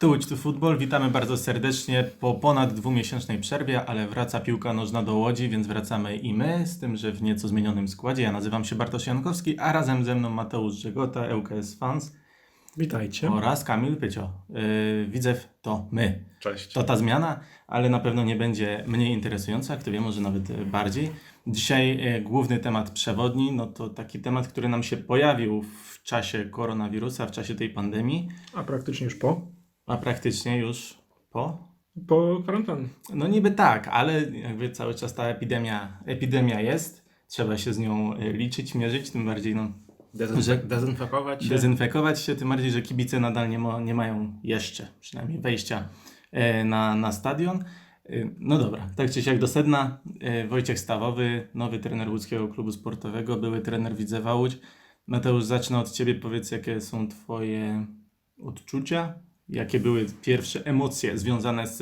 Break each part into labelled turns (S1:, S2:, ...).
S1: Tu Łódź, tu futbol. Witamy bardzo serdecznie po ponad dwumiesięcznej przerwie, ale wraca piłka nożna do Łodzi, więc wracamy i my, z tym, że w nieco zmienionym składzie. Ja nazywam się Bartosz Jankowski, a razem ze mną Mateusz Żegota, ŁKS Fans
S2: Witajcie.
S1: oraz Kamil Pycio. Yy, Widzew to my.
S3: Cześć.
S1: To ta zmiana, ale na pewno nie będzie mniej interesująca, kto wie, może nawet bardziej. Dzisiaj e, główny temat przewodni, no to taki temat, który nam się pojawił w czasie koronawirusa, w czasie tej pandemii,
S2: A praktycznie już po?
S1: A praktycznie już po
S2: Po kwarantannie.
S1: No niby tak, ale jakby cały czas ta epidemia, epidemia jest, trzeba się z nią e, liczyć, mierzyć, tym bardziej no,
S3: Dezynfe-
S1: Że-
S3: dezynfekować się.
S1: dezynfekować się, tym bardziej, że kibice nadal nie, ma, nie mają jeszcze przynajmniej wejścia e, na, na stadion. E, No dobra, tak czy siak do sedna. E, Wojciech Stawowy, nowy trener łódzkiego klubu sportowego, były trener Widzewa Łódź. Mateusz, zacznę od Ciebie, powiedz jakie są Twoje odczucia, jakie były pierwsze emocje związane z,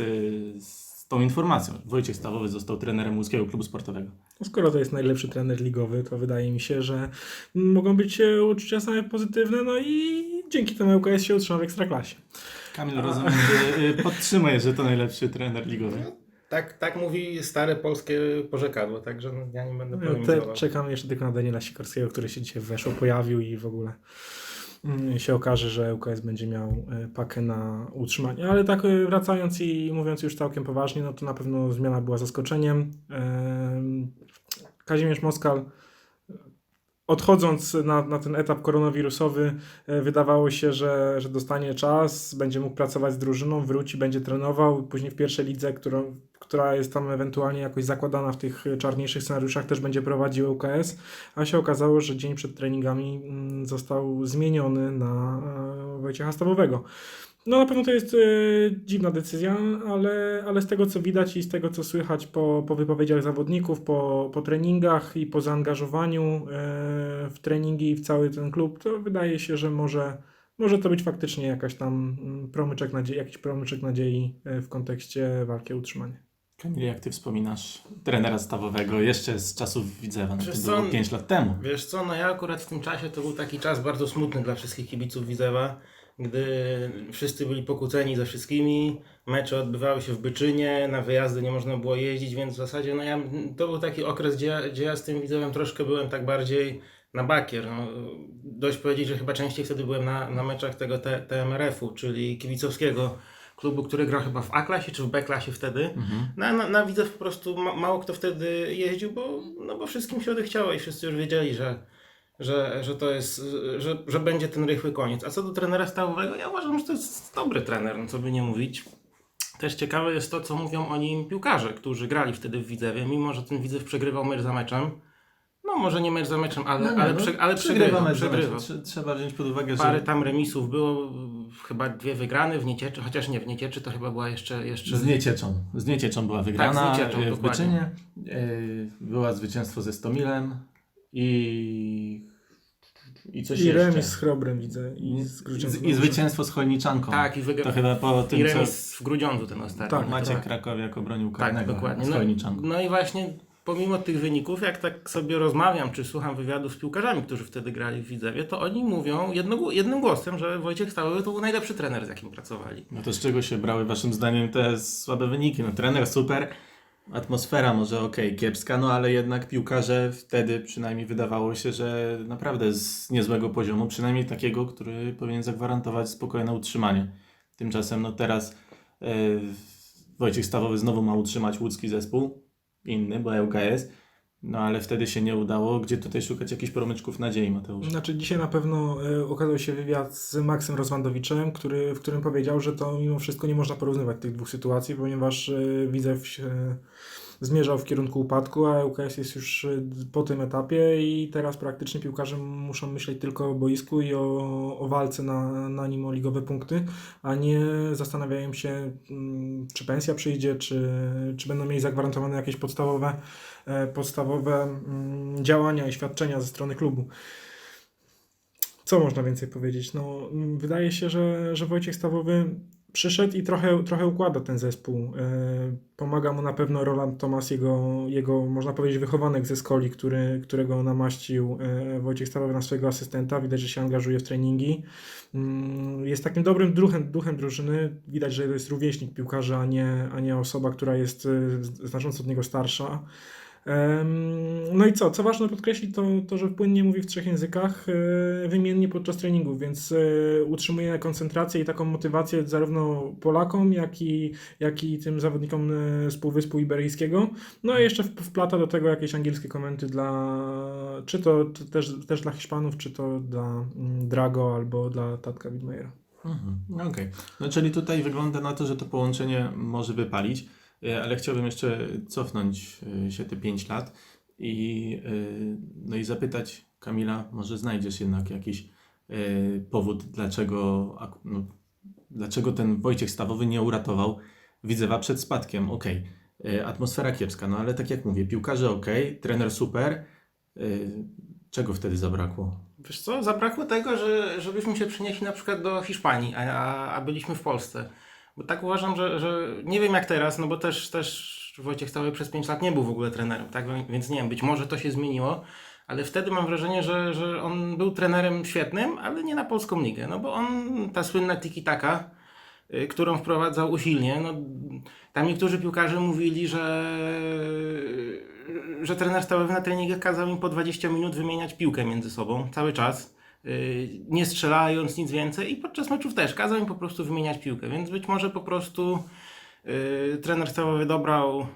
S1: z tą informacją. Wojciech Stawowy został trenerem łódzkiego klubu sportowego.
S2: No skoro to jest najlepszy trener ligowy, to wydaje mi się, że mogą być uczucia same pozytywne, no i dzięki temu ŁKS się utrzyma w Ekstraklasie.
S1: Kamil, rozumiem, że y, podtrzymujesz, że to najlepszy trener ligowy.
S3: Tak, tak mówi stare polskie porzekadło, także no, ja nie będę polemizował.
S2: czekam jeszcze tylko na Daniela Sikorskiego, który się dzisiaj weszło, pojawił i w ogóle się okaże, że ŁKS będzie miał e, pakę na utrzymanie. Ale tak e, wracając i mówiąc już całkiem poważnie, no to na pewno zmiana była zaskoczeniem. Em, Kazimierz Moskal odchodząc na, na ten etap koronawirusowy, e, wydawało się, że, że dostanie czas, będzie mógł pracować z drużyną, wróci, będzie trenował. Później w pierwszej lidze, którą, która jest tam ewentualnie jakoś zakładana w tych czarniejszych scenariuszach, też będzie prowadził ŁKS, a się okazało, że dzień przed treningami mm, został zmieniony na e, Wojciecha Stawowego. No na pewno to jest e, dziwna decyzja, ale, ale z tego co widać i z tego co słychać po, po wypowiedziach zawodników, po, po treningach i po zaangażowaniu e, w treningi i w cały ten klub, to wydaje się, że może, może to być faktycznie jakaś tam mm, promyczek nadziei, jakiś promyczek nadziei e, w kontekście walki o utrzymanie.
S1: Kamil, jak ty wspominasz trenera stawowego jeszcze z czasów Widzewa, no to było
S3: co?
S1: 5 lat temu.
S3: Wiesz co, no ja akurat w tym czasie to był taki czas bardzo smutny dla wszystkich kibiców Widzewa, gdy wszyscy byli pokłóceni ze wszystkimi, mecze odbywały się w Byczynie, na wyjazdy nie można było jeździć, więc w zasadzie no ja, to był taki okres, gdzie ja, gdzie ja z tym Widzewem troszkę byłem tak bardziej na bakier. No, dość powiedzieć, że chyba częściej wtedy byłem na, na meczach tego TMRF-u, czyli kibicowskiego klubu, który grał chyba w A-klasie czy w B-klasie wtedy.
S1: Mhm.
S3: Na, na, na Widzew po prostu ma, mało kto wtedy jeździł, bo, no bo wszystkim się odechciało i wszyscy już wiedzieli, że, że, że to jest, że, że będzie ten rychły koniec. A co do trenera stałowego, ja uważam, że to jest dobry trener, no co by nie mówić. Też ciekawe jest to, co mówią o nim piłkarze, którzy grali wtedy w Widzewie, mimo że ten Widzew przegrywał mecz za meczem. No może nie mecz za meczem, ale,
S1: No nie,
S3: ale,
S1: no,
S3: prze, ale
S1: przegrywa mecz. Trze- Trzeba wziąć pod uwagę,
S3: Parę
S1: że
S3: tam remisów było, chyba dwie wygrane w Niecieczy, chociaż nie, w Niecieczy to chyba była jeszcze... jeszcze...
S1: z Niecieczą. Z Niecieczą była wygrana
S3: Tak, z Niecieczą,
S1: e, w
S3: dokładnie.
S1: Byczynie. E, Była zwycięstwo ze Stomilem i, i coś
S2: I
S1: jeszcze.
S2: remis z Chrobrem widzę. I, z
S1: z- I zwycięstwo z Chojniczanką.
S3: Tak, i, wygra...
S1: To chyba po tym,
S3: i
S1: co
S3: remis w Grudziądzu ten ostatni.
S2: Tak,
S1: Maciek
S3: tak.
S1: Krakowiak obronił
S3: Tak,
S1: karnego
S3: dokładnie.
S1: z
S3: No,
S1: Chojniczanką.
S3: no i właśnie pomimo tych wyników, jak tak sobie rozmawiam, czy słucham wywiadów z piłkarzami, którzy wtedy grali w Widzewie, to oni mówią jedno, jednym głosem, że Wojciech Stałowy to był najlepszy trener, z jakim pracowali.
S1: No to z czego się brały waszym zdaniem te słabe wyniki? No trener super, atmosfera może okej, kiepska, no ale jednak piłkarze wtedy przynajmniej wydawało się, że naprawdę z niezłego poziomu, przynajmniej takiego, który powinien zagwarantować spokojne utrzymanie. Tymczasem no teraz e, Wojciech Stawowy znowu ma utrzymać łódzki zespół, inny, bo ŁKS, no ale wtedy się nie udało. Gdzie tutaj szukać jakichś promyczków nadziei, Mateusz?
S2: Znaczy dzisiaj na pewno e, ukazał się wywiad z Maksem Rozwandowiczem, który, w którym powiedział, że to mimo wszystko nie można porównywać tych dwóch sytuacji, ponieważ e, Widzew się zmierzał w kierunku upadku, a ŁKS jest już e, po tym etapie i teraz praktycznie piłkarze muszą myśleć tylko o boisku i o, o walce na, na nim o ligowe punkty, a nie zastanawiają się, mm, czy pensja przyjdzie, czy, czy będą mieli zagwarantowane jakieś podstawowe, e, podstawowe mm, działania i świadczenia ze strony klubu. Co można więcej powiedzieć? No, mm, wydaje się, że, że Wojciech Stawowy przyszedł i trochę, trochę układa ten zespół. E, Pomaga mu na pewno Roland Tomas, jego, jego można powiedzieć wychowanek ze Skoli, który, którego namaścił e, Wojciech Stawowy na swojego asystenta. Widać, że się angażuje w treningi. Mm, Jest takim dobrym duchem, duchem drużyny. Widać, że to jest rówieśnik piłkarza, a nie, a nie osoba, która jest e, znacząco od niego starsza. No i co? Co ważne podkreślić, to, to że płynnie mówi w trzech językach e, wymiennie podczas treningów, więc e, utrzymuje koncentrację i taką motywację zarówno Polakom, jak i, jak i tym zawodnikom e, z Półwyspu Iberyjskiego. No i jeszcze wplata do tego jakieś angielskie komenty dla, czy to, też, też dla Hiszpanów, czy to dla mm, Drago albo dla Tatka Widmejera.
S1: Mhm. Okej. No czyli tutaj wygląda na to, że to połączenie może wypalić, ale chciałbym jeszcze cofnąć e, się te 5 lat i, e, no i zapytać Kamila, może znajdziesz jednak jakiś e, powód, dlaczego, no, dlaczego ten Wojciech Stawowy nie uratował Widzewa przed spadkiem. E, atmosfera kiepska, no ale tak jak mówię, piłkarze okej, trener super. E, Czego wtedy zabrakło?
S3: Wiesz co, zabrakło tego, że, żebyśmy się przenieśli na przykład do Hiszpanii, a, a byliśmy w Polsce. Bo tak uważam, że, że nie wiem jak teraz, no bo też, też Wojciech Stały przez 5 lat nie był w ogóle trenerem, tak? Więc nie wiem, być może to się zmieniło, ale wtedy mam wrażenie, że, że on był trenerem świetnym, ale nie na polską ligę, no bo on, ta słynna tiki-taka, y, którą wprowadzał usilnie, no tam niektórzy piłkarze mówili, że, że trener stałowy na treningach kazał im po 20 minut wymieniać piłkę między sobą cały czas, nie strzelając nic więcej i podczas meczów też kazał im po prostu wymieniać piłkę, więc być może po prostu yy, trener stałowy dobrał,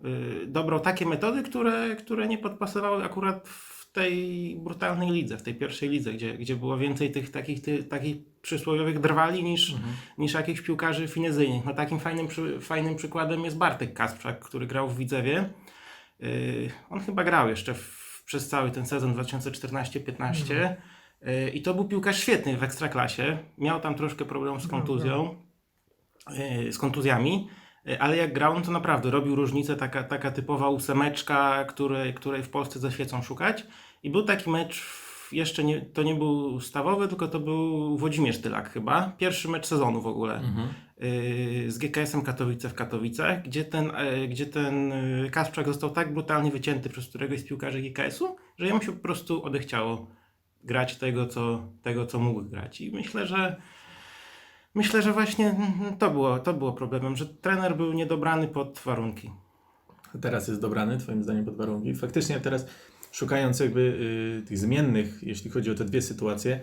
S3: yy, dobrał takie metody, które, które nie podpasowały akurat w tej brutalnej lidze, w tej pierwszej lidze, gdzie, gdzie było więcej tych takich, ty, takich przysłowiowych drwali niż, niż jakichś piłkarzy finezyjnych. No takim fajnym, przy, fajnym przykładem jest Bartek Kasprzak, który grał w Widzewie. Yy, on chyba grał jeszcze w, przez cały ten sezon 2014-15 yy, i to był piłkarz świetny w Ekstraklasie. Miał tam troszkę problemów z kontuzją, yy, z kontuzjami, yy, ale jak grał, no to naprawdę robił różnicę, taka, taka typowa ósemeczka, której, której w Polsce ze świecą szukać. I był taki mecz, jeszcze nie, to nie był stawowy, tylko to był Włodzimierz Tylak chyba. Pierwszy mecz sezonu w ogóle y, z GKS-em Katowice w Katowicach, gdzie ten, e, gdzie ten Kasprzak został tak brutalnie wycięty przez któregoś z piłkarzy GKS-u, że jemu się po prostu odechciało grać tego, co, tego, co mógł grać. I myślę, że myślę, że właśnie to było, to było problemem, że trener był niedobrany pod warunki.
S1: teraz jest dobrany, Twoim zdaniem, pod warunki. Faktycznie teraz, szukając jakby y, tych zmiennych, jeśli chodzi o te dwie sytuacje,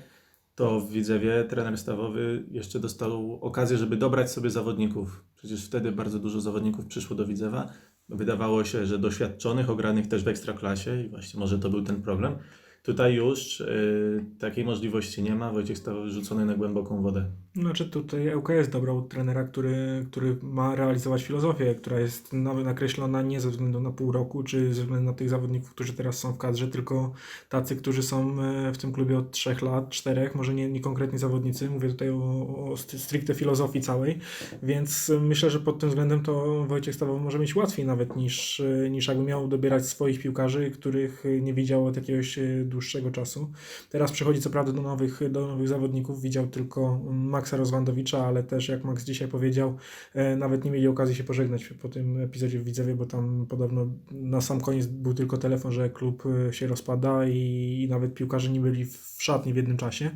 S1: to w Widzewie trener stawowy jeszcze dostał okazję, żeby dobrać sobie zawodników. Przecież wtedy bardzo dużo zawodników przyszło do Widzewa. Wydawało się, że doświadczonych, ogranych też w ekstraklasie i właśnie może to był ten problem. Tutaj już y, takiej możliwości nie ma. Wojciech stał rzucony na głęboką wodę.
S2: Znaczy tutaj ŁKS dobrał trenera, który, który ma realizować filozofię, która jest nawet nakreślona nie ze względu na pół roku, czy ze względu na tych zawodników, którzy teraz są w kadrze, tylko tacy, którzy są e, w tym klubie od trzech lat, czterech, może nie, nie konkretni zawodnicy, mówię tutaj o, o st- stricte filozofii całej, więc myślę, że pod tym względem to Wojciech Stawowy może mieć łatwiej nawet niż, e, niż jakby miał dobierać swoich piłkarzy, których nie widział od jakiegoś e, dłuższego czasu. Teraz przechodzi co prawda do nowych, do nowych zawodników, widział tylko Maxa Rozwandowicza, ale też jak Max dzisiaj powiedział, e, nawet nie mieli okazji się pożegnać po tym epizodzie w Widzewie, bo tam podobno na sam koniec był tylko telefon, że klub e, się rozpada i, i nawet piłkarze nie byli w szatni w jednym czasie.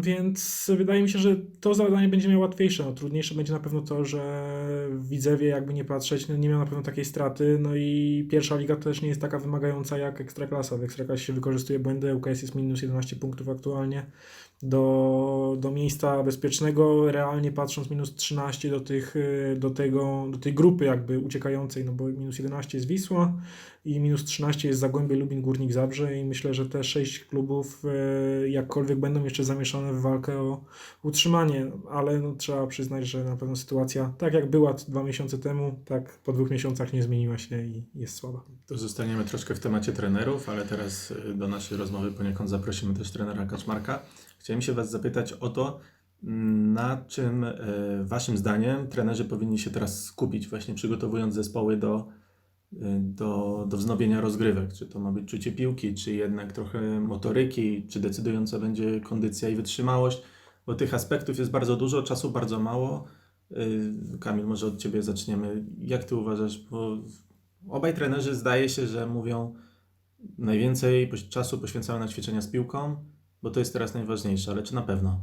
S2: Więc wydaje mi się, że to zadanie będzie miało łatwiejsze. No, trudniejsze będzie na pewno to, że Widzewie, jakby nie patrzeć, no, nie miał na pewno takiej straty. No i pierwsza liga też nie jest taka wymagająca jak Ekstraklasa. W Ekstraklasie się wykorzystuje błędy, UKS jest minus 11 punktów aktualnie. Do, do miejsca bezpiecznego, realnie patrząc, minus 13 do, tych, y, do, tego, do tej grupy jakby uciekającej, no bo minus 11 jest Wisła i minus 13 jest Zagłębie Lubin Górnik Zabrze i myślę, że te sześć klubów e, jakkolwiek będą jeszcze zamieszane w walkę o utrzymanie, ale no, trzeba przyznać, że na pewno sytuacja tak jak była dwa miesiące temu, tak po dwóch miesiącach nie zmieniła się i jest słaba.
S1: To zostaniemy troszkę w temacie trenerów, ale teraz y, do naszej rozmowy poniekąd zaprosimy też trenera Kaczmarka. Chciałem się Was zapytać o to, na czym y, Waszym zdaniem trenerzy powinni się teraz skupić, właśnie przygotowując zespoły do, y, do, do wznowienia rozgrywek. Czy to ma być czucie piłki, czy jednak trochę motoryki, czy decydująca będzie kondycja i wytrzymałość. bo tych aspektów jest bardzo dużo, czasu bardzo mało. Yy, Kamil, może od Ciebie zaczniemy. Jak Ty uważasz, bo obaj trenerzy zdaje się, że mówią najwięcej czasu poświęcają na ćwiczenia z piłką, bo to jest teraz najważniejsze, ale czy na pewno?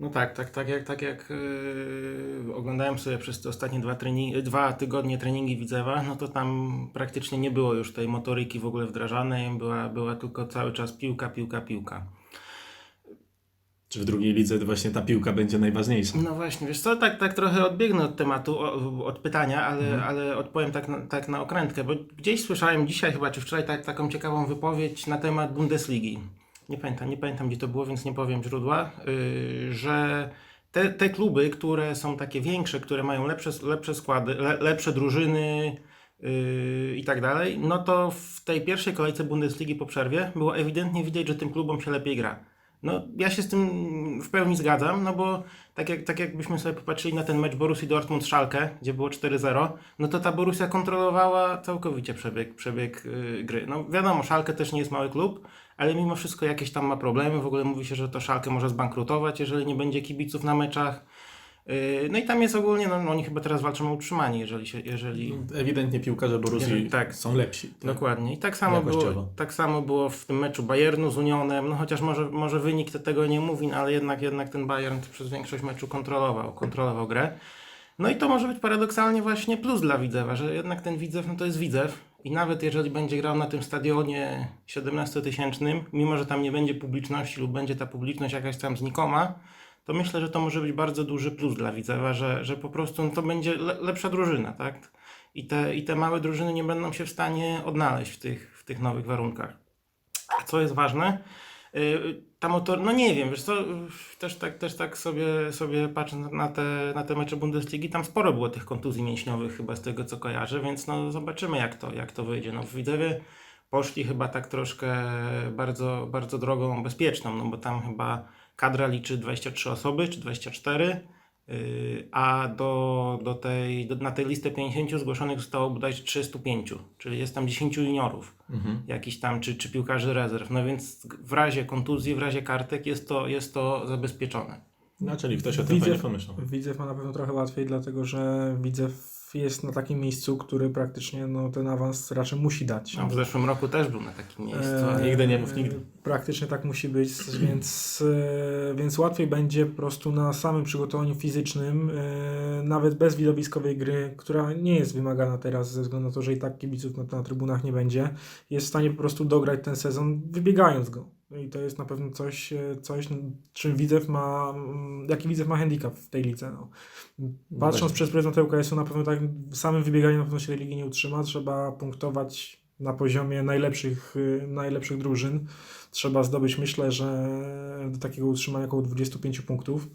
S3: No tak, tak, tak jak, tak jak yy, oglądałem sobie przez te ostatnie dwa, treningi, dwa tygodnie treningi Widzewa, no to tam praktycznie nie było już tej motoryki w ogóle wdrażanej, była, była tylko cały czas piłka, piłka, piłka.
S1: Czy w drugiej lidze właśnie ta piłka będzie najważniejsza?
S3: No właśnie, wiesz co, tak, tak trochę odbiegnę od tematu, od pytania, ale, ale odpowiem tak na, tak na okrętkę, bo gdzieś słyszałem dzisiaj chyba, czy wczoraj tak, taką ciekawą wypowiedź na temat Bundesligi. Nie pamiętam, nie pamiętam gdzie to było, więc nie powiem źródła, yy, że te, te kluby, które są takie większe, które mają lepsze, lepsze składy, le, lepsze drużyny yy, i tak dalej, no to w tej pierwszej kolejce Bundesligi po przerwie było ewidentnie widać, że tym klubom się lepiej gra. No, ja się z tym w pełni zgadzam, no bo tak, jak, tak jakbyśmy sobie popatrzyli na ten mecz Borussii Dortmund-Schalke, gdzie było 4-0, no to ta Borussia kontrolowała całkowicie przebieg, przebieg yy, gry. No wiadomo, Schalke też nie jest mały klub, ale mimo wszystko jakieś tam ma problemy. W ogóle mówi się, że to Schalke może zbankrutować, jeżeli nie będzie kibiców na meczach. Yy, no i tam jest ogólnie, no oni chyba teraz walczą o utrzymanie, jeżeli się, jeżeli...
S1: Ewidentnie piłkarze Borussii
S3: tak.
S1: są lepsi. Tak.
S3: Dokładnie. I tak samo, było, tak samo było w tym meczu Bayernu z Unionem, no chociaż może, może wynik te- tego nie mówi, no ale jednak, jednak ten Bayern przez większość meczu kontrolował, kontrolował grę. No i to może być paradoksalnie właśnie plus dla Widzewa, że jednak ten Widzew, no to jest Widzew i nawet jeżeli będzie grał na tym stadionie 17-tysięcznym, mimo że tam nie będzie publiczności lub będzie ta publiczność jakaś tam znikoma, to myślę, że to może być bardzo duży plus dla Widzewa, że, że po prostu no to będzie le, lepsza drużyna, tak? I te, I te małe drużyny nie będą się w stanie odnaleźć w tych, w tych nowych warunkach. A co jest ważne, ta motor, no nie wiem, wiesz co, też tak, też tak sobie, sobie patrzę na- te, na te mecze Bundesligi, tam sporo było tych kontuzji mięśniowych chyba z tego co kojarzę, więc no zobaczymy jak to, jak to wyjdzie. No w Widzewie poszli chyba tak troszkę bardzo, bardzo drogą bezpieczną, no bo tam chyba kadra liczy 23 osoby, czy 24, Yy, a do, do tej, do, na tej listę 50 zgłoszonych zostało bodajże 305, czyli jest tam 10 juniorów,
S1: Mhm.
S3: jakiś tam, czy, czy piłkarzy rezerw. No więc w razie kontuzji, w razie kartek jest to, jest to zabezpieczone.
S1: No, czyli ktoś o tym
S2: Widzew-
S1: pomyślał.
S2: Widzew ma na pewno trochę łatwiej, dlatego że Widzew jest na takim miejscu, który praktycznie no, ten awans raczej musi dać.
S3: No, w zeszłym roku też był na takim miejscu.
S1: Nigdy nie mów nigdy.
S2: Praktycznie tak musi być, więc, e, więc łatwiej będzie po prostu na samym przygotowaniu fizycznym, e, nawet bez widowiskowej gry, która nie jest wymagana teraz ze względu na to, że i tak kibiców na, na trybunach nie będzie, jest w stanie po prostu dograć ten sezon wybiegając go. No I to jest na pewno coś, e, coś czym Widzew ma, jaki Widzew ma handicap w tej lidze. No. Patrząc
S1: Właśnie.
S2: przez pryzmat ŁKS-u na pewno tak samym wybieganiem na pewno się tej ligi nie utrzyma, trzeba punktować na poziomie najlepszych, y, najlepszych drużyn. Trzeba zdobyć, myślę, że do takiego utrzymania około 25 punktów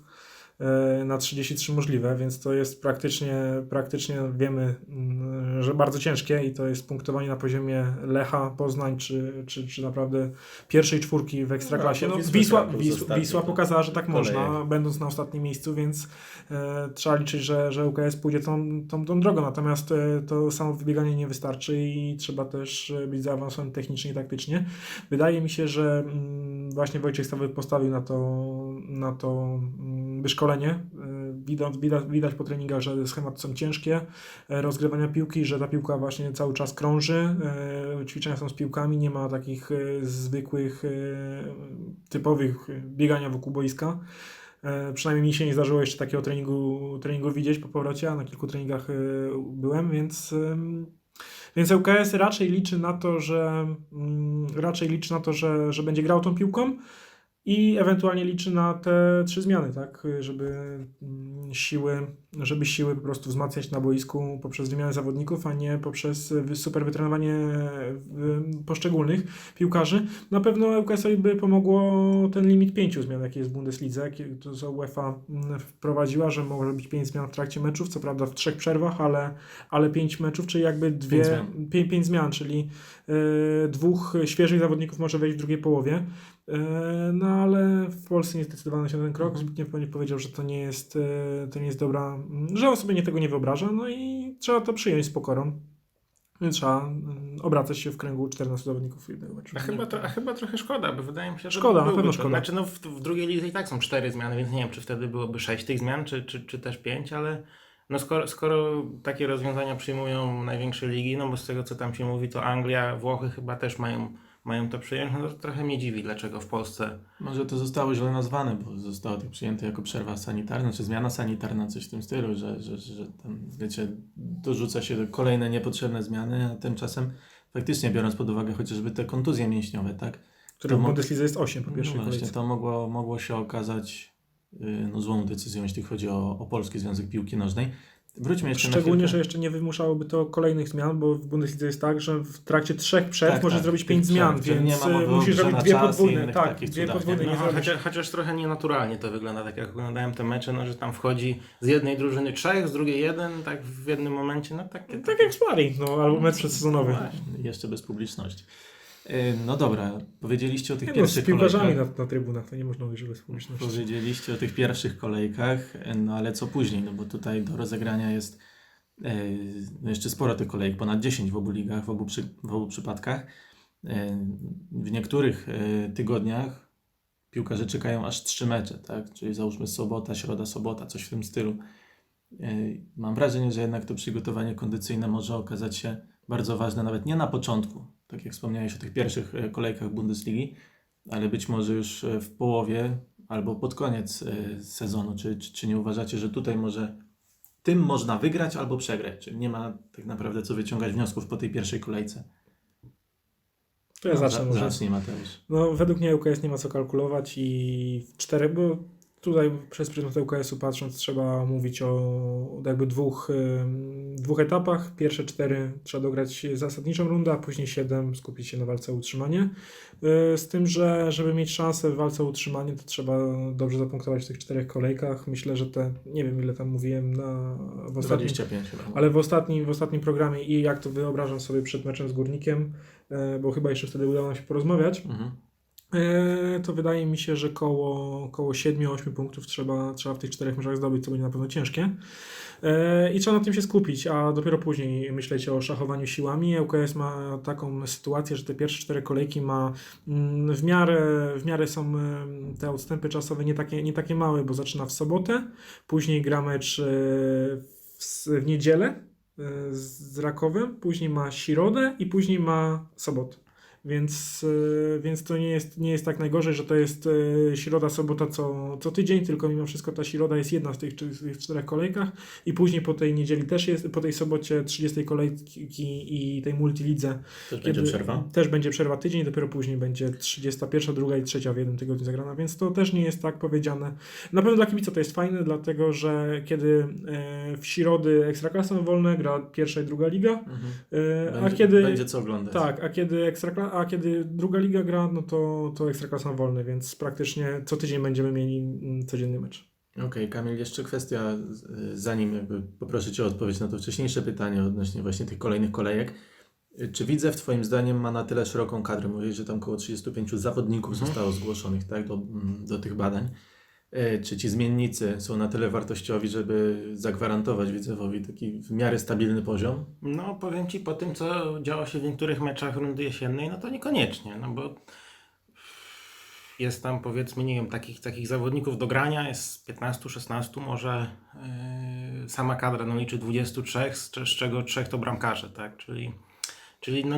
S2: na 33 możliwe, więc to jest praktycznie, praktycznie wiemy, mm, że bardzo ciężkie i to jest punktowanie na poziomie Lecha, Poznań, czy, czy, czy naprawdę pierwszej czwórki w Ekstraklasie.
S1: No,
S2: No, Wisła, Wisła, Wisła pokazała, że tak można, będąc na ostatnim miejscu, więc e, trzeba liczyć, że, że UKS pójdzie tą, tą, tą drogą, natomiast e, to samo wybieganie nie wystarczy i trzeba też e, być zaawansowany technicznie i taktycznie. Wydaje mi się, że mm, właśnie Wojciech Stawy postawił na to, na to mm, wyszkolenie. E, Widać, widać, widać po treningach, że schematy są ciężkie, e, rozgrywania piłki, że ta piłka właśnie cały czas krąży, e, ćwiczenia są z piłkami, nie ma takich e, zwykłych, typowych biegania wokół boiska. Przynajmniej mi się nie zdarzyło jeszcze takiego treningu, treningu widzieć po powrocie, a na kilku treningach byłem, więc, więc ŁKS raczej liczy na to, że mm, raczej liczy na to, że, że będzie grał tą piłką i ewentualnie liczy na te trzy zmiany, tak, żeby mm, siły, żeby siły po prostu wzmacniać na boisku poprzez wymianę zawodników, a nie poprzez super wytrenowanie poszczególnych piłkarzy. Na pewno ŁKS-owi by pomogło ten limit pięciu zmian, jaki jest w Bundeslidze, to co UEFA mm, wprowadziła, że może być pięć zmian w trakcie meczów, co prawda w trzech przerwach, ale, ale pięć meczów, czyli jakby dwie,
S1: Pięć zmian.
S2: pię- pięć zmian, czyli y, dwóch świeżych zawodników może wejść w drugiej połowie. E, No ale w Polsce nie zdecydowano się na ten krok. Zbigniew pewnie powiedział, że to nie jest, e, to nie jest dobra, że on sobie nie tego nie wyobraża, no i trzeba to przyjąć z pokorą. Więc trzeba obracać się w kręgu 14 zawodników jednego meczu.
S3: A chyba, a chyba trochę szkoda, bo wydaje mi się, że
S2: Szkoda, na pewno
S3: to.
S2: szkoda.
S3: Znaczy, no w, w drugiej lidze i tak są cztery zmiany, więc nie wiem, czy wtedy byłoby sześć tych zmian, czy, czy, czy też pięć, ale no skoro, skoro takie rozwiązania przyjmują największe ligi, no bo z tego co tam się mówi, to Anglia, Włochy chyba też mają, mają to przyjąć, no to trochę mnie dziwi, dlaczego w Polsce
S1: Może to zostało źle nazwane, bo zostało to przyjęte jako przerwa sanitarna, czy zmiana sanitarna, coś w tym stylu, że, że, że tam, wiecie, dorzuca się kolejne niepotrzebne zmiany, a tymczasem faktycznie biorąc pod uwagę chociażby te kontuzje mięśniowe, tak?
S2: Których w Bundeslidze jest 8 po pierwszej
S1: no właśnie,
S2: kolejce.
S1: to mogło, mogło się okazać yy, no, złą decyzją, jeśli chodzi o, o Polski Związek Piłki Nożnej. Wróćmy jeszcze
S2: Szczególnie, że jeszcze nie wymuszałoby to kolejnych zmian, bo w Bundeslidze jest tak, że w trakcie trzech przerw
S1: Tak,
S2: możesz
S1: tak,
S2: zrobić pięć
S1: przerw,
S2: zmian,
S1: czyli
S2: więc
S1: nie ma mowy o
S2: musisz robić dwie podwójne. Tak, dwie podwójne
S3: No, chociaż, chociaż trochę nienaturalnie to wygląda, tak jak oglądałem te mecze, no, że tam wchodzi z jednej drużyny trzech, z drugiej jeden, tak w jednym momencie, no takie...
S2: Tak jak sparring, no, albo mecz przedsezonowy.
S1: No jeszcze bez publiczności. Yy, No dobra, powiedzieliście o tych
S2: Nie no, z
S1: pierwszych
S2: piłkarzami
S1: kolejkach.
S2: na, na trybunach to nie można mówić, że bez publiczności.
S1: Powiedzieliście o tych pierwszych kolejkach, no ale co później? No bo tutaj do rozegrania jest e, no jeszcze sporo tych kolejek, ponad 10 w obu ligach, w obu, przy, w obu przypadkach. W niektórych tygodniach piłkarze czekają aż trzy mecze, tak? Czyli załóżmy sobota, środa, sobota, coś w tym stylu. Mam wrażenie, że jednak to przygotowanie kondycyjne może okazać się bardzo ważne, nawet nie na początku, tak jak wspomniałeś o tych pierwszych e, kolejkach Bundesligi, ale być może już e, w połowie albo pod koniec e, sezonu. Czy, czy, czy nie uważacie, że tutaj może tym można wygrać albo przegrać? Czyli nie ma tak naprawdę co wyciągać wniosków po tej pierwszej kolejce?
S2: To ja zacznę
S1: Za-
S2: może.
S1: Zacznij Mateusz.
S2: No, według mnie UKS nie ma co kalkulować i w czterech, bo tutaj przez pryzmat UKS-u patrząc trzeba mówić o jakby dwóch, dwóch etapach. Pierwsze cztery trzeba dograć zasadniczą rundę, a później siedem skupić się na walce o utrzymanie. Yy, Z tym, że żeby mieć szansę w walce o utrzymanie, to trzeba dobrze zapunktować w tych czterech kolejkach. Myślę, że te, nie wiem ile tam mówiłem na, w ostatnim
S1: 25 chyba.
S2: ale w ostatnim, w ostatnim programie i jak to wyobrażam sobie przed meczem z Górnikiem, e, bo chyba jeszcze wtedy udało nam się porozmawiać,
S1: Mhm.
S2: E, to wydaje mi się, że koło, koło 7-8 punktów trzeba, trzeba w tych czterech meczach zdobyć, co będzie na pewno ciężkie. E, I trzeba na tym się skupić, a dopiero później myśleć o szachowaniu siłami. ŁKS ma taką sytuację, że te pierwsze cztery kolejki ma mm, w miarę, w miarę są te odstępy czasowe nie takie, nie takie małe, bo zaczyna w sobotę, później gra mecz e, w, w niedzielę e, z Rakowem, później ma środę i później ma sobotę. Więc, e, więc to nie jest, nie jest tak najgorzej, że to jest e, środa, sobota co, co tydzień, tylko mimo wszystko ta środa jest jedna z tych, tych czterech kolejkach i później po tej niedzieli też jest, po tej sobocie 30 kolejki i tej multilidze
S1: Też będzie przerwa.
S2: też będzie przerwa tydzień, dopiero później będzie 31, druga i trzecia w jednym tygodniu zagrana, więc to też nie jest tak powiedziane. Na pewno dla kibica to jest fajne, dlatego że kiedy e, w środy Ekstraklasa wolne gra pierwsza i druga liga,
S1: Mhm.
S2: e, a
S1: Będzie,
S2: kiedy
S1: będzie co oglądać.
S2: tak, a kiedy, ekstrakla, a kiedy druga liga gra, no to, to Ekstraklasa wolne, więc praktycznie co tydzień będziemy mieli mm, codzienny mecz.
S1: Okej, Kamil, jeszcze kwestia, zanim jakby poproszę Cię o odpowiedź na to wcześniejsze pytanie odnośnie właśnie tych kolejnych kolejek. Czy widzę w Twoim zdaniem ma na tyle szeroką kadrę? Mówisz, że tam około 35 zawodników
S3: Mhm.
S1: zostało zgłoszonych tak, do, mm, do tych badań. E, Czy ci zmiennicy są na tyle wartościowi, żeby zagwarantować widzewowi taki w miarę stabilny poziom?
S3: No, powiem Ci, po tym, co działo się w niektórych meczach rundy jesiennej, no to niekoniecznie, no bo jest tam powiedzmy, nie wiem, takich, takich zawodników do grania jest 15-16 może yy, sama kadra no, liczy 23, z, czego trzech to bramkarze, tak, czyli Czyli no,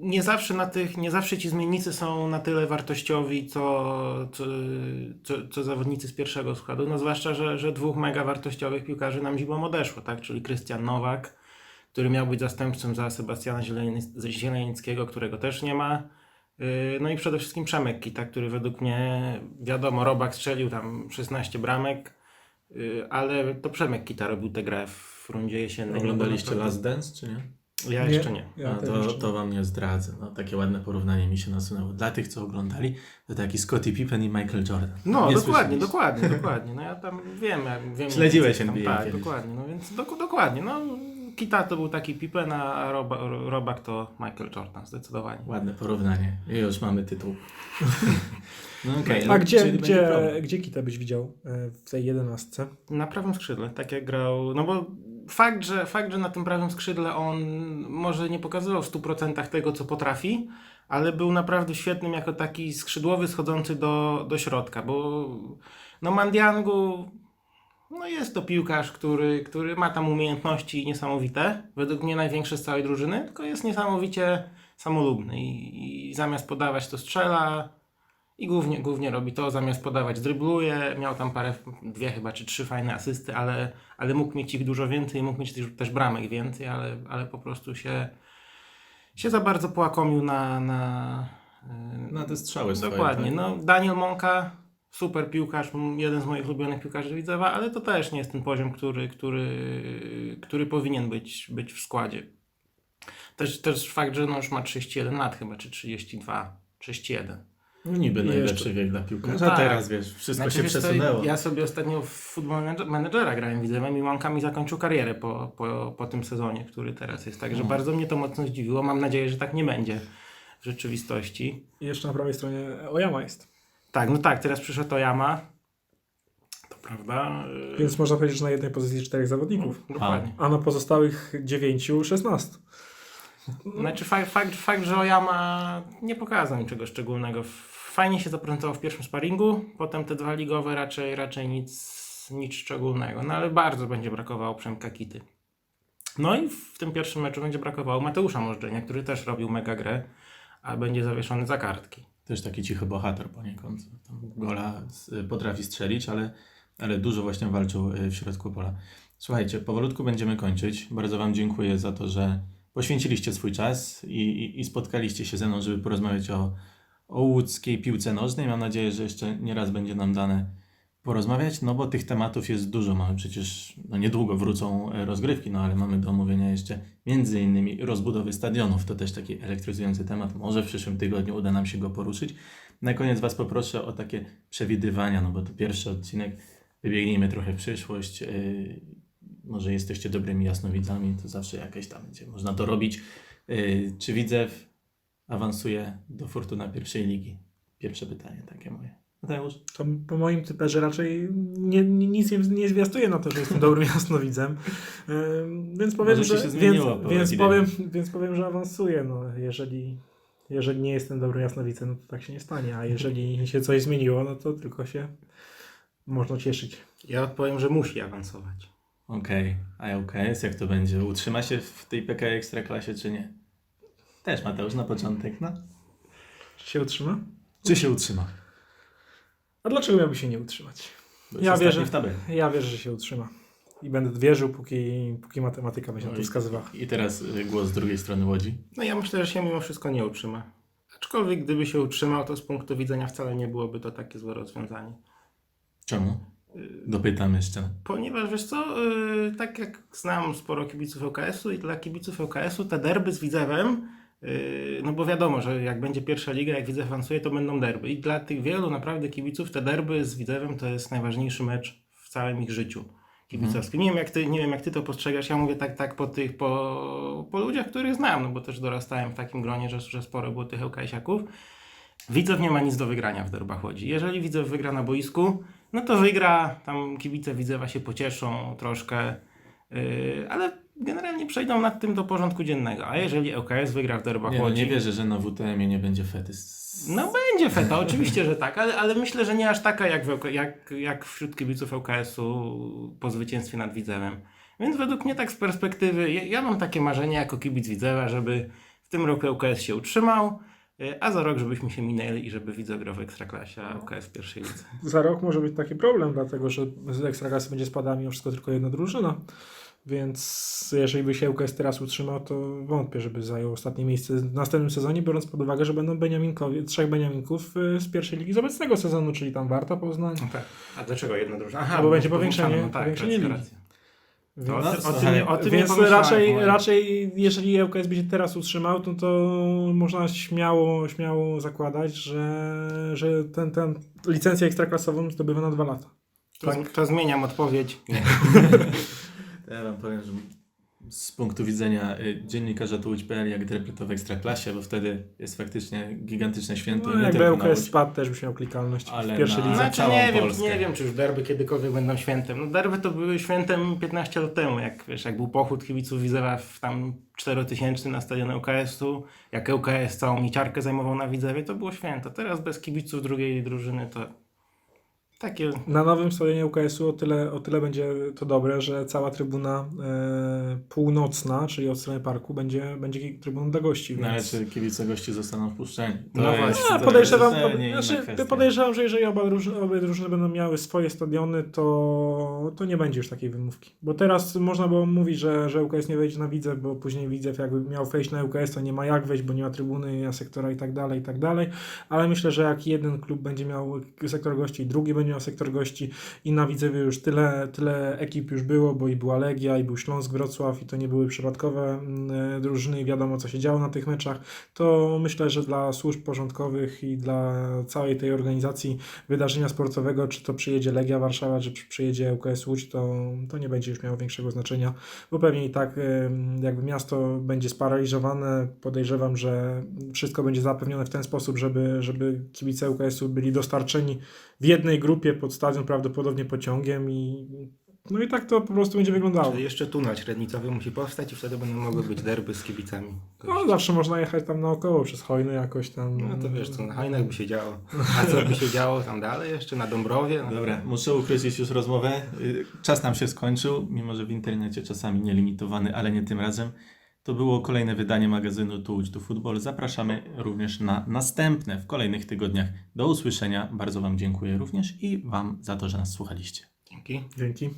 S3: nie zawsze na tych, nie zawsze ci zmiennicy są na tyle wartościowi, co, co, co, co zawodnicy z pierwszego składu. No zwłaszcza, że, że dwóch mega wartościowych piłkarzy nam zimą odeszło, tak? Czyli Krystian Nowak, który miał być zastępcą za Sebastiana Zielenickiego, którego też nie ma. Yy, No i przede wszystkim Przemek Kita, który według mnie, wiadomo, Robak strzelił tam 16 bramek, yy, ale to Przemek Kita robił tę grę w rundzie jesiennej.
S1: Oglądaliście
S3: No
S1: Last Dance, czy nie?
S3: Ja jeszcze nie.
S2: Ja
S1: no to,
S2: jeszcze
S1: to Wam nie zdradzę. No, takie ładne porównanie mi się nasunęło. Dla tych, co oglądali, to taki Scottie Pippen i Michael Jordan.
S3: No,
S1: Nie
S3: dokładnie, dokładnie, dokładnie. No ja tam wiem, jak wiem.
S1: Śledziłeś
S3: jak tam,
S1: NBA
S3: Tak,
S1: kiedyś.
S3: dokładnie. No więc dok- dokładnie. No, Kita to był taki Pippen, a Roba, Robak to Michael Jordan, zdecydowanie.
S1: Ładne porównanie. I już mamy tytuł. No okej,
S2: A
S1: no,
S2: gdzie, gdzie, gdzie Kita byś widział e, w tej jedenastce?
S3: Na prawym skrzydle, tak jak grał, no bo fakt, że, fakt, że na tym prawym skrzydle on może nie pokazywał w 100% tego, co potrafi, ale był naprawdę świetnym jako taki skrzydłowy schodzący do, do środka, bo no Mandiangu no jest to piłkarz, który, który ma tam umiejętności niesamowite, według mnie największe z całej drużyny, tylko jest niesamowicie samolubny i, i zamiast podawać to strzela i głównie, głównie robi to, zamiast podawać drybluje, miał tam parę, dwie chyba czy trzy fajne asysty, ale, ale mógł mieć ich dużo więcej, mógł mieć też, też bramek więcej, ale, ale po prostu się, się za bardzo połakomił na, na, yy,
S1: Na te strzały swoje,
S3: Dokładnie.
S1: tak?
S3: No, Daniel Monka, super piłkarz, jeden z moich ulubionych piłkarzy Widzewa, ale to też nie jest ten poziom, który, który, który powinien być, być w składzie. Też, też fakt, że no już ma 31 lat chyba, czy 32, 31.
S1: No niby najlepszy wiek dla piłkarza.
S3: No tak.
S1: teraz wiesz, wszystko
S3: Znaczy,
S1: się
S3: wiesz
S1: przesunęło.
S3: Ja sobie ostatnio w Football Manager- Managera grałem Widzewem i Monka mi zakończył karierę po, po, po tym sezonie, który teraz jest. Także
S1: No.
S3: bardzo mnie to mocno zdziwiło. Mam nadzieję, że tak nie będzie w rzeczywistości.
S2: I jeszcze na prawej stronie Oyama jest.
S3: Tak, no tak, teraz przyszedł Oyama. To prawda.
S2: Więc można powiedzieć, że na jednej pozycji czterech zawodników.
S3: Dokładnie.
S2: A na pozostałych dziewięciu 16.
S3: Znaczy fakt, fakt, fakt, że Oyama nie pokazał niczego szczególnego. Fajnie się zaprezentował w pierwszym sparingu, potem te dwa ligowe raczej, raczej nic, nic szczególnego. No ale bardzo będzie brakowało Przemka Kity. No i w tym pierwszym meczu będzie brakowało Mateusza Możdżenia, który też robił mega grę, a będzie zawieszony za kartki.
S1: Też taki cichy bohater poniekąd. Tam gola s- potrafi strzelić, ale, ale dużo właśnie walczył y, w środku pola. Słuchajcie, powolutku będziemy kończyć. Bardzo Wam dziękuję za to, że poświęciliście swój czas i, i, i spotkaliście się ze mną, żeby porozmawiać o, o łódzkiej piłce nożnej. Mam nadzieję, że jeszcze nie raz będzie nam dane porozmawiać, no bo tych tematów jest dużo. Mamy przecież, no niedługo wrócą e, rozgrywki, no ale mamy do omówienia jeszcze między innymi rozbudowy stadionów. To też taki elektryzujący temat. Może w przyszłym tygodniu uda nam się go poruszyć. Na koniec Was poproszę o takie przewidywania, no bo to pierwszy odcinek. Wybiegnijmy trochę w przyszłość. Yy, może jesteście dobrymi jasnowidzami, to zawsze jakieś tam będzie można to robić. Yy, czy Widzew awansuje do Fortuna pierwszej ligi? Pierwsze pytanie takie moje. Mateusz?
S2: To po moim typerze raczej nie, nie, nic nie, nie zwiastuje na to, że jestem dobrym jasnowidzem. Więc powiem, że,
S1: się
S2: więc, więc, powiem, więc powiem, że awansuję. No, jeżeli, jeżeli nie jestem dobrym jasnowidzem, no to tak się nie stanie. A jeżeli się coś zmieniło, no to tylko się można cieszyć.
S3: Ja odpowiem, że musi awansować.
S1: Okej, a LKS jak to będzie? Utrzyma się w tej PK Ekstraklasie czy nie? Też Mateusz na początek, no.
S2: Czy się utrzyma?
S1: Czy się utrzyma?
S2: A dlaczego miałby się nie utrzymać?
S1: Bo
S2: Ja wierzę.
S1: w.
S2: Ja wierzę, że się utrzyma. I będę wierzył, póki, póki matematyka będzie na
S1: No
S2: to
S1: i-
S2: wskazywała.
S1: I teraz y, głos z drugiej strony Łodzi.
S3: No ja myślę, że się mimo wszystko nie utrzyma. Aczkolwiek gdyby się utrzymał, to z punktu widzenia wcale nie byłoby to takie złe rozwiązanie.
S1: Czemu? Dopytam jeszcze.
S3: Ponieważ wiesz co, yy, tak jak znam sporo kibiców ŁKS-u i dla kibiców ŁKS-u te derby z Widzewem, no bo wiadomo, że jak będzie pierwsza liga, jak Widzew awansuje, to będą derby. I dla tych wielu naprawdę kibiców te derby z Widzewem to jest najważniejszy mecz w całym ich życiu kibicowskim. Nie, wiem, jak ty, nie wiem jak ty to postrzegasz, ja mówię tak, tak po tych, po, po ludziach, których znam, no bo też dorastałem w takim gronie, że, że sporo było tych ŁKS-iaków. Widzew nie ma nic do wygrania w derbach Łodzi. Jeżeli Widzew wygra na boisku, no to wygra, tam kibice Widzewa się pocieszą troszkę, yy, ale generalnie przejdą nad tym do porządku dziennego. A jeżeli ŁKS wygra w derbach
S1: Nie, no,
S3: Łodzi...
S1: nie wierzę, że na WTM-ie nie będzie fety.
S3: No będzie feta, oczywiście, że tak, ale, ale myślę, że nie aż taka jak, w, ŁK jak, jak wśród kibiców ŁKS-u po zwycięstwie nad Widzewem. Więc według mnie tak z perspektywy, ja, ja mam takie marzenie jako kibic Widzewa, żeby w tym roku ŁKS się utrzymał, a za rok żebyśmy się minęli i żeby Widzew grał w Ekstraklasie, a ŁKS w pierwszej lidze.
S2: Za rok może być taki problem, dlatego że z Ekstraklasy będzie spadała mimo wszystko tylko jedna drużyna. Więc jeżeli by się ŁKS teraz utrzymał, to wątpię, żeby zajął ostatnie miejsce w następnym sezonie, biorąc pod uwagę, że będą Beniaminkowie, trzech Beniaminków y, z pierwszej ligi z obecnego sezonu, czyli tam Warta Poznań.
S3: No tak. A dlaczego jedna drużyna? Aha,
S2: bo będzie powiększenie-
S3: no tak,
S2: powiększenie ligi.
S3: racja.
S2: Więc,
S1: No,
S3: o, tym, nie- o tym
S2: więc raczej, raczej, jeżeli ŁKS będzie teraz utrzymał, to, to można śmiało, śmiało zakładać, że, że ten, ten licencję ekstraklasową zdobywa na dwa lata.
S3: To, to zmieniam odpowiedź. Nie.
S1: To ja wam powiem, że z punktu widzenia y, dziennikarza Łódź.pl, jak derby to w Ekstraklasie, bo wtedy jest faktycznie gigantyczne święto.
S2: No,
S1: nie
S2: jakby
S1: tylko na
S2: ŁKS
S1: Łódź.
S2: spadł, też byś miał klikalność
S1: Ale
S2: w pierwszej
S1: na-
S2: lidze.
S3: Znaczy,
S1: całą
S3: nie wiem,
S1: Polskę.
S3: nie wiem, czy już derby kiedykolwiek będą świętem. No derby to były świętem 15 lat temu, jak wiesz, jak był pochód kibiców Widzewa w tam 4000 na stadionie UKS-u, jak UKS całą miciarkę zajmował na Widzewie, to było święto. Teraz bez kibiców drugiej drużyny to takie...
S2: Na nowym stadionie UKS-u o tyle, o tyle będzie to dobre, że cała trybuna e, północna, czyli od strony parku, będzie, będzie trybuną dla gości.
S1: No, ale
S2: Więc...
S1: czy kibice gości zostaną wpuszczeni? To
S3: No
S1: jest-
S3: właśnie.
S1: jest
S2: podejrzewam, znaczy, podejrzewam, że jeżeli oba drużyny, obie drużyny będą miały swoje stadiony, to, to nie będzie już takiej wymówki. Bo teraz można było mówić, że, że UKS nie wejdzie na Widzew, bo później Widzew jakby miał wejść na UKS, to nie ma jak wejść, bo nie ma trybuny, nie ma sektora i tak dalej, i tak dalej. Ale myślę, że jak jeden klub będzie miał sektor gości i drugi będzie miał sektor gości i na Widzewie już tyle, tyle ekip już było, bo i była Legia, i był Śląsk Wrocław i to nie były przypadkowe mm, e, drużyny i wiadomo co się działo na tych meczach, to myślę, że dla służb porządkowych i dla całej tej organizacji wydarzenia sportowego, czy to przyjedzie Legia Warszawa, czy przy- przyjedzie UKS Łódź, to, to nie będzie już miało większego znaczenia, bo pewnie i tak jakby miasto będzie sparaliżowane, podejrzewam, że wszystko będzie zapewnione w ten sposób, żeby, żeby kibice UKS-u byli dostarczeni w jednej grupie pod stadion, prawdopodobnie pociągiem i no i tak to po prostu będzie wyglądało.
S3: Czyli jeszcze tunel średnicowy musi powstać i wtedy będą mogły być derby z kibicami.
S2: No, zawsze można jechać tam naokoło przez hojny jakoś tam.
S3: No to wiesz, co na Hajnach by się działo. A co by się działo tam dalej jeszcze, na Dąbrowie? No,
S1: Dobra, muszę ukrócić już rozmowę. Y, Czas nam się skończył, mimo że w internecie czasami nielimitowany, ale nie tym razem. To było kolejne wydanie magazynu Tu Łódź, Tu Futbol. Zapraszamy również na następne w kolejnych tygodniach. Do usłyszenia. Bardzo Wam dziękuję również i Wam za to, że nas słuchaliście.
S3: Dzięki.
S2: Dzięki.